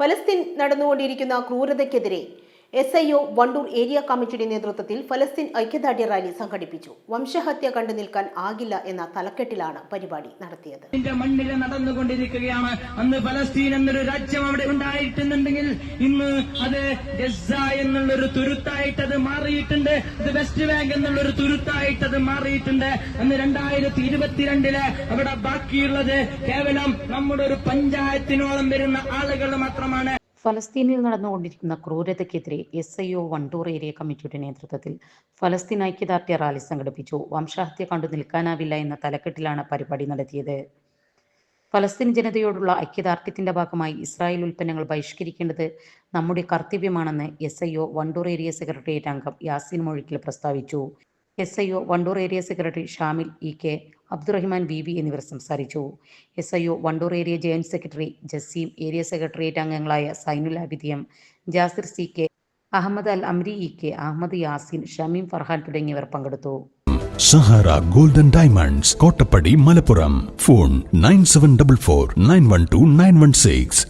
ഫലസ്തീൻ നടന്നുകൊണ്ടിരിക്കുന്ന ക്രൂരതയ്ക്കെതിരെ S I O Wandoor area കമ്മിറ്റിയുടെ നേതൃത്വത്തിൽ ഫലസ്തീൻ ഐക്യദാർഢ്യ റാലി സംഘടിപ്പിച്ചു. വംശഹത്യ കണ്ടു നിൽക്കാൻ ആകില്ല എന്ന തലക്കെട്ടിലാണ് പരിപാടി നടത്തിയത്. മണ്ണിൽ നടന്നുകൊണ്ടിരിക്കുകയാണ്. അന്ന് ഫലസ്തീൻ എന്നൊരു രാജ്യം അവിടെ ഉണ്ടായിട്ടുണ്ടെങ്കിൽ ഇന്ന് അത് ഗസ എന്നുള്ളൊരു തുരുത്തായിട്ട് അത് മാറിയിട്ടുണ്ട്. അത് വെസ്റ്റ് ബാങ്ക് എന്നുള്ളൊരു തുരുത്തായിട്ട് അത് മാറിയിട്ടുണ്ട്. അന്ന് രണ്ടായിരത്തി ഇരുപത്തിരണ്ടിൽ അവിടെ ബാക്കിയുള്ളത് കേവലം നമ്മുടെ ഒരു പഞ്ചായത്തിനോളം വരുന്ന ആളുകൾ മാത്രമാണ്. ഫലസ്തീനിൽ നടന്നുകൊണ്ടിരിക്കുന്ന ക്രൂരതയ്ക്കെതിരെ S I O Wandoor area കമ്മിറ്റിയുടെ നേതൃത്വത്തിൽ ഫലസ്തീൻ ഐക്യദാർഢ്യ റാലി സംഘടിപ്പിച്ചു. വംശഹത്യ കണ്ടു നിൽക്കാനാവില്ല എന്ന തലക്കെട്ടിലാണ് പരിപാടി നടത്തിയത്. ഫലസ്തീൻ ജനതയോടുള്ള ഐക്യദാർഢ്യത്തിന്റെ ഭാഗമായി ഇസ്രായേൽ ഉൽപ്പന്നങ്ങൾ ബഹിഷ്കരിക്കേണ്ടത് നമ്മുടെ കർത്തവ്യമാണെന്ന് S I O Wandoor area secretariat അംഗം യാസിൻ മൊഴിക്കൽ പ്രസ്താവിച്ചു. S I O Wandoor area secretary Shamil E K Abdurahiman V V എന്നിവർ സംസാരിച്ചു. S I O Wandoor area joint secretary Jaseem area secretariat അംഗങ്ങളായ Zainul Abideen Jasir C K Ahammed Al Amri E K Ahammed Yasin Shameem Farhan തുടങ്ങിയവർ പങ്കെടുത്തു. Sahara golden diamonds Kottappadi Malappuram. Phone nine seven double four nine one two nine one six.